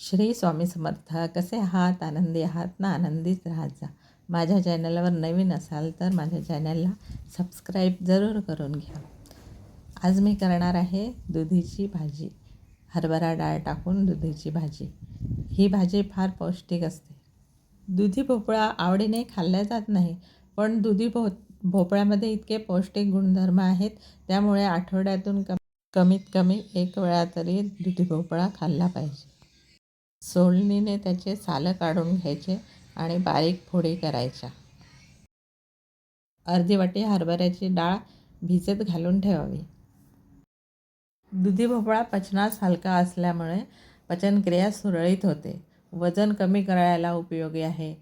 श्री स्वामी समर्थ कसे आहात? आनंदी आहात ना? आनंदीच राहत जा. माझ्या चॅनलवर नवीन असाल तर माझ्या चॅनलला सबस्क्राईब जरूर करून घ्या. आज मी करणार आहे दुधीची भाजी. हरभरा डाळ टाकून दुधीची भाजी. ही भाजी फार पौष्टिक असते. दुधी भोपळा आवडीने खाल्ला जात नाही पण दुधी भो भोपळ्यामध्ये इतके पौष्टिक गुणधर्म आहेत त्यामुळे आठवड्यातून कम कमीत कमी एक वेळा तरी दुधी भोपळा खाल्ला पाहिजे. सोलणीने त्याचे सालं काढून घ्यायचे आणि बारीक फोडी करायच्या. अर्धी वाटी हरभऱ्याची डाळ भिजत घालून ठेवावी. दुधी भोपळा पचनास हलका असल्यामुळे पचनक्रिया सुरळीत होते. वजन कमी करायला उपयोगी आहे.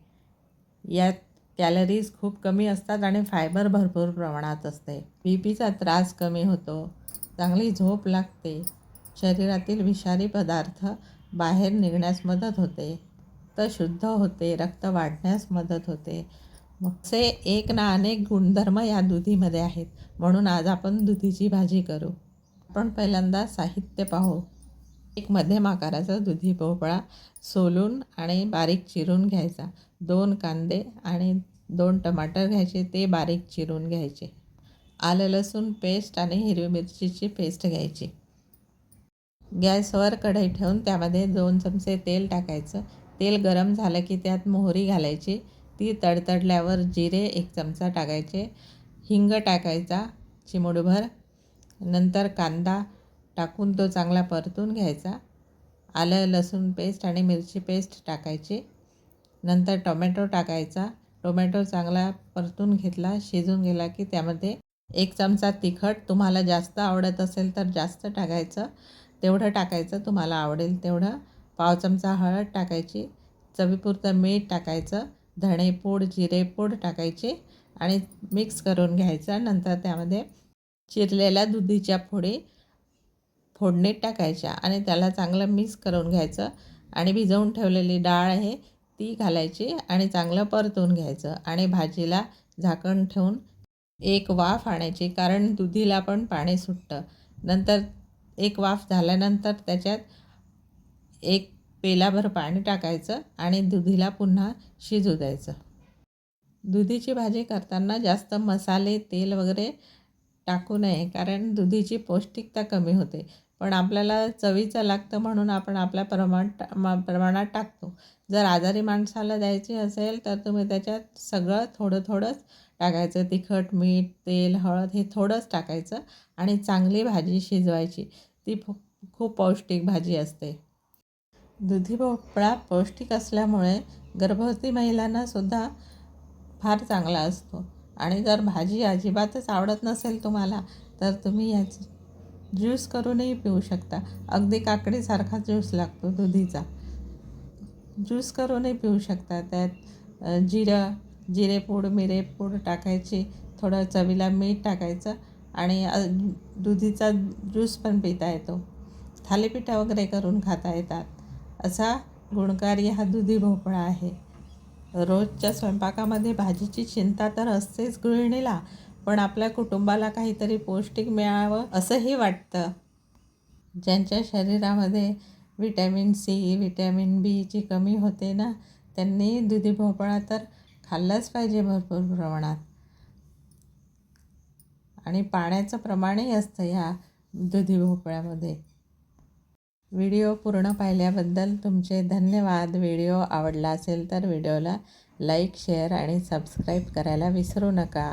यात कॅलरीज खूप कमी असतात आणि फायबर भरपूर प्रमाणात असते. बी पीचा त्रास कमी होतो. चांगली झोप लागते. शरीरातील विषारी पदार्थ बाहेर निघण्यास मदत होते. तर शुद्ध होते रक्त वाढण्यास मदत होते. असे एक ना अनेक गुणधर्म या दुधीमध्ये आहेत. म्हणून आज आपण दुधीची भाजी करू. आपण पहिल्यांदा साहित्य पाहू. एक मध्यम आकाराचा दुधी भोपळा सोलून आणि बारीक चिरून घ्यायचा. दोन कांदे आणि दोन टमाटर घ्यायचे ते बारीक चिरून घ्यायचे. आलं लसूण पेस्ट आणि हिरवी मिरचीची पेस्ट घ्यायची. गॅसवर कढई ठेवून त्यामध्ये दोन चमचे तेल टाकायचं. तेल गरम झालं की त्यात मोहरी घालायची. ती तडतडल्यावर जिरे एक चमचा टाकायचे. हिंग टाकायचा चिमुडभर नंतर कांदा टाकून तो चांगला परतून घ्यायचा. आलं लसूण पेस्ट आणि मिरची पेस्ट टाकायची. नंतर टोमॅटो टाकायचा. टोमॅटो चांगला परतून घेतला शिजून गेला की त्यामध्ये एक चमचा तिखट. तुम्हाला जास्त आवडत असेल तर जास्त टाकायचं. तेवढं टाकायचं तुम्हाला आवडेल तेवढं. पाव चमचा हळद टाकायची चवीपुरतं मीठ टाकायचं धणेपूड जिरेपूड टाकायची आणि मिक्स करून घ्यायचं. नंतर त्यामध्ये चिरलेल्या दुधीच्या फोडी फोडणीत टाकायच्या आणि त्याला चांगलं मिक्स करून घ्यायचं. आणि भिजवून ठेवलेली डाळ आहे ती घालायची आणि चांगलं परतून घ्यायचं आणि भाजीला झाकण ठेवून एक वाफ आणायची कारण दुधीला पण पाणी सुटतं. नंतर एक वाफ झाल्यानंतर त्याच्यात एक पेलाभर पाणी टाकायचं आणि दुधीला पुन्हा शिजू द्यायचं. दुधीची भाजी करताना जास्त मसाले तेल वगैरे टाकू नये कारण दुधीची पौष्टिकता कमी होते. पण आपल्याला चवीचं लागतं म्हणून आपण आपल्या प्रमाण प्रमाणात टाकतो. जर आजारी माणसाला द्यायची असेल तर तुम्ही त्याच्यात सगळं थोडं थोडंच टाकायचं. तिखट मीठ तेल हळद हे थोडंच टाकायचं आणि चांगली भाजी शिजवायची. ती खूप पौष्टिक भाजी असते. दुधी भोपळा पौष्टिक असल्यामुळे गर्भवती महिलांनासुद्धा फार चांगला असतो. आणि जर भाजी अजिबातच आवडत नसेल तुम्हाला तर तुम्ही याची ज्यूस करूनही पिऊ शकता. अगदी काकडीसारखा ज्यूस लागतो दुधीचा. ज्यूस करूनही पिऊ शकता. त्यात जिरं जिरेपूड मिरेपूड टाकायची थोडं चवीला मीठ टाकायचं आणि दुधीचा ज्यूस पण पिता येतो. थालीपीठा वगैरे करून खाता येतात. असा गुणकारी हा दुधी भोपळा आहे. रोजच्या स्वयंपाकामध्ये भाजीची चिंता तर असतेच गृहिणीला पण आपल्या कुटुंबाला काहीतरी पौष्टिक मिळावं असंही वाटतं. ज्यांच्या शरीरामध्ये विटॅमिन सी विटॅमिन बीची कमी होते ना त्यांनी दुधी भोपळा तर खाल्लाच पाहिजे भरपूर प्रमाणात. आणि पाण्याचं प्रमाणही असतं ह्या दुधी भोपळ्यामध्ये. व्हिडिओ पूर्ण पाहिल्याबद्दल तुमचे धन्यवाद. व्हिडिओ आवडला असेल तर व्हिडिओला लाईक शेअर आणि सबस्क्राईब करायला विसरू नका.